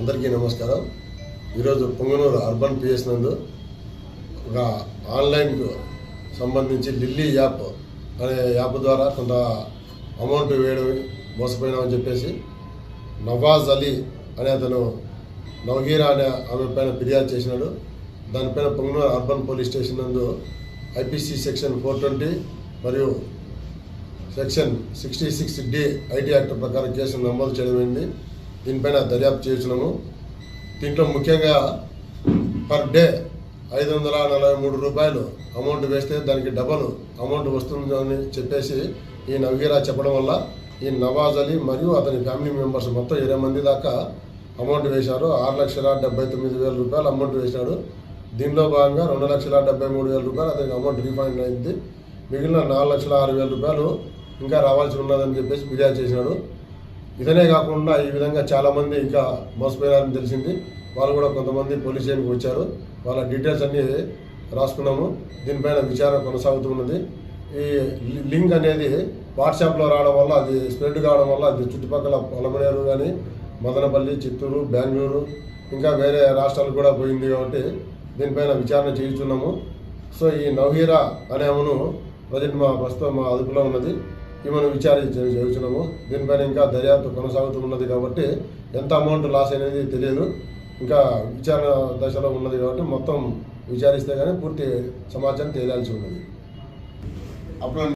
అందరికీ నమస్కారం. ఈరోజు పొంగనూరు అర్బన్ పిఎస్ నందు ఒక ఆన్లైన్కు సంబంధించి లిల్లీ యాప్ అనే యాప్ ద్వారా కొంత అమౌంట్ వేయడం మోసపోయినామని చెప్పేసి నవాజ్ అలీ అనే అతను నవగీరా అనే ఆమె పైన ఫిర్యాదు చేసినాడు. దానిపైన పొంగనూరు అర్బన్ పోలీస్ స్టేషన్ నందు ఐపీసీ సెక్షన్ ఫోర్ ట్వంటీ మరియు section sixty six D IT act ప్రకారం కేసు నమోదు చేయడమైంది దీనిపైన దర్యాప్తు చేస్తున్నాము దీంట్లో ముఖ్యంగా పర్ డే ఐదు వందల నలభై మూడు రూపాయలు అమౌంట్ వేస్తే దానికి డబల్ అమౌంట్ వస్తుందని చెప్పేసి ఈ నవీరా చెప్పడం వల్ల ఈ నవాజ్ అలీ మరియు అతని ఫ్యామిలీ మెంబర్స్ మొత్తం ఇరవై మంది దాకా అమౌంట్ వేశారు. ఆరు లక్షల డెబ్బై తొమ్మిది వేల రూపాయలు అమౌంట్ వేశాడు దీనిలో భాగంగా రెండు లక్షల డెబ్బై మూడు వేల రూపాయలు అతనికి అమౌంట్ రీఫండ్ అయింది. మిగిలిన నాలుగు లక్షల ఆరు వేల రూపాయలు ఇంకా రావాల్సి ఉన్నదని చెప్పేసి ఫిర్యాదు చేసినాడు. ఇదనే కాకుండా ఈ విధంగా చాలామంది ఇంకా మోసపోయారని తెలిసింది. వాళ్ళు కూడా కొంతమంది పోలీస్ స్టేషన్కి వచ్చారు. వాళ్ళ డీటెయిల్స్ అన్నీ రాసుకున్నాము. దీనిపైన విచారణ కొనసాగుతూ ఉన్నది. ఈ లింక్ అనేది వాట్సాప్లో రావడం వల్ల అది స్ప్రెడ్ కావడం వల్ల అది చుట్టుపక్కల పొలమనేరు కానీ మదనపల్లి చిత్తూరు బెంగళూరు ఇంకా వేరే రాష్ట్రాలకు కూడా పోయింది కాబట్టి దీనిపైన విచారణ చేయుచున్నాము. సో ఈ నవహీరా అనే ఆమెను ప్రజెంట్ మా ప్రస్తుతం మా అదుపులో ఉన్నది. ఈమెను విచారణ చే- దీనిపైన ఇంకా దర్యాప్తు కొనసాగుతూ ఉన్నది కాబట్టి ఎంత అమౌంట్ లాస్ అనేది తెలియదు. ఇంకా విచారణ దశలో ఉన్నది కాబట్టి మొత్తం విచారిస్తే కానీ పూర్తి సమాచారం తేలాల్సి ఉన్నది. అప్పుడు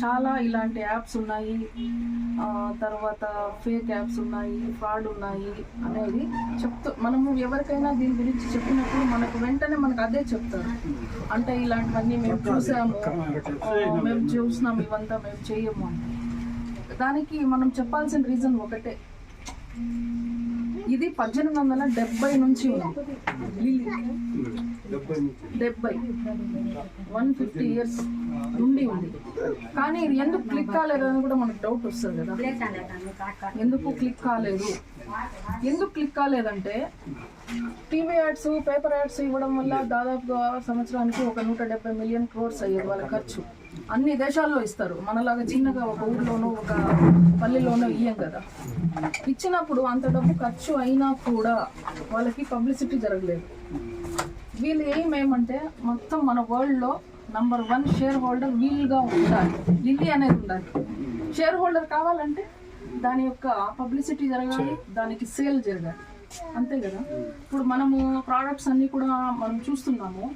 చాలా ఇలాంటి యాప్స్ ఉన్నాయి. తర్వాత ఫేక్ యాప్స్ ఉన్నాయి ఫ్రాడ్ ఉన్నాయి అనేది చెప్తూ మనము ఎవరికైనా దీని గురించి చెప్పినప్పుడు మనకు వెంటనే మనకు అదే చెప్తారు. అంటే ఇలాంటివన్నీ మేము చూసాము. మేము చూసినాము ఇవంతా మేము చేయము దానికి మనం చెప్పాల్సిన రీజన్ ఒకటే. ఇది పద్దెనిమిది వందల డెబ్బై నుంచి ఉంది. లిల్లీ. డెబ్బై. వన్ ఫిఫ్టీ ఇయర్స్ నుండి ఉంది. కానీ ఇది ఎందుకు క్లిక్ కాలేదు అని కూడా మనకు డౌట్ వస్తుంది కదా. ఎందుకు క్లిక్ కాలేదు? ఎందుకు క్లిక్ కాలేదంటే టీవీ యాడ్స్ పేపర్ యాడ్స్ ఇవ్వడం వల్ల దాదాపుగా సంవత్సరానికి ఒక నూట డెబ్బై మిలియన్ క్రోర్స్ అయ్యేది వాళ్ళ ఖర్చు. అన్ని దేశాల్లో ఇస్తారు. మనలాగా చిన్నగా ఒక ఊర్లోనో ఒక పల్లెలోనో ఇయ్యం కదా. ఇచ్చినప్పుడు అంత డబ్బు ఖర్చు అయినా కూడా వాళ్ళకి పబ్లిసిటీ జరగలేదు. వీళ్ళు ఏం ఏమంటే మొత్తం మన వరల్డ్లో నంబర్ వన్ షేర్ హోల్డర్ వీలుగా ఉండాలి. లిల్లీ అనేది ఉండాలి. షేర్ హోల్డర్ కావాలంటే దాని యొక్క పబ్లిసిటీ జరగాలి దానికి సేల్ జరగాలి. అంతే కదా? ఇప్పుడు మనము ప్రోడక్ట్స్ అన్నీ కూడా మనం చూస్తున్నాము.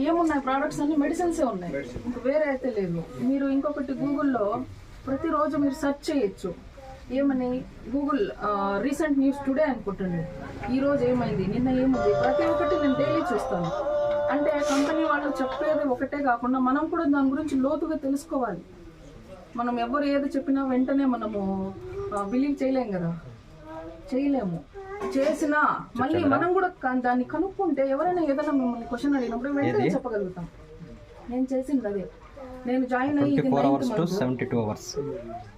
ఏమున్నాయి ప్రోడక్ట్స్ అన్ని? మెడిసిన్సే ఉన్నాయి. ఇంకా వేరే అయితే లేదు. మీరు ఇంకొకటి గూగుల్లో ప్రతిరోజు మీరు సెర్చ్ చేయొచ్చు. ఏమని? గూగుల్ రీసెంట్ న్యూస్ టుడే అనుకుంటుంది. ఈ రోజు ఏమైంది? నిన్న ఏముంది? ప్రతి ఒక్కటి నేను డైలీ చూస్తాను. అంటే కంపెనీ వాళ్ళు చెప్పేది ఒకటే కాకుండా మనం కూడా దాని గురించి లోతుగా తెలుసుకోవాలి. మనం ఎవరు ఏది చెప్పినా వెంటనే మనము బిలీవ్ చేయలేం కదా. చేయలేము. చేసినా మళ్ళీ మనం కూడా దాన్ని కనుక్కుంటే ఎవరైనా ఏదైనా మిమ్మల్ని క్వశ్చన్ అడిగినప్పుడు వెంటనే చెప్పగలుగుతాం. నేను చేసింది అదే. నేను జాయిన్ అయ్యి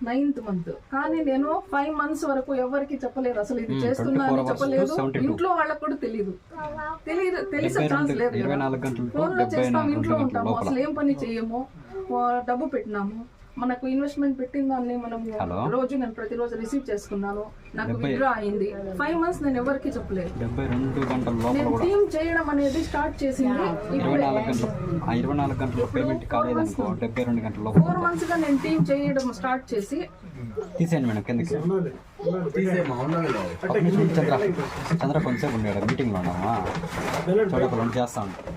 నైన్త్ మంత్ కానీ నేను ఫైవ్ మంత్స్ వరకు ఎవరికి చెప్పలేదు. అసలు ఇది చేస్తున్నా 24 అని hours చెప్పలేదు. to 72. ఇంట్లో వాళ్ళకి కూడా తెలియదు తెలియదు తెలిసే ఛాన్స్ లేదు ఫోన్లో చేస్తాం ఇంట్లో ఉంటాము. అసలు ఏం పని చెయ్యము ఆ, డబ్బు పెట్టినాము. మనకు ఇన్వెస్ట్మెంట్ పెట్టిన దాన్ని మనం. రోజు నేను ప్రతిరోజు రిసీవ్ చేసుకున్నాను. నాకు విత్డ్రా అయింది. ఫైవ్ మంత్స్ నేను ఎవరికి చెప్పలేదు. నేను కూడా టీమ్ చేయడం అనేది స్టార్ట్ చేసింది. ఇరవై నాలుగు గంటలు ఆ ఇరవై నాలుగు గంటల పేమెంట్ కాలేదనుకో డెబ్బై రెండు గంటల లోపల ఫోర్ మంత్స్గా నేను టీమ్ చేయడం స్టార్ట్ చేసి తీసేయండి మేడం కిందకి. చంద్ర. చంద్ర కొంచెంసేపు ఉండేవాడు మీటింగ్లో ఉన్నామా చూడకుండా చేస్తా ఉంటాం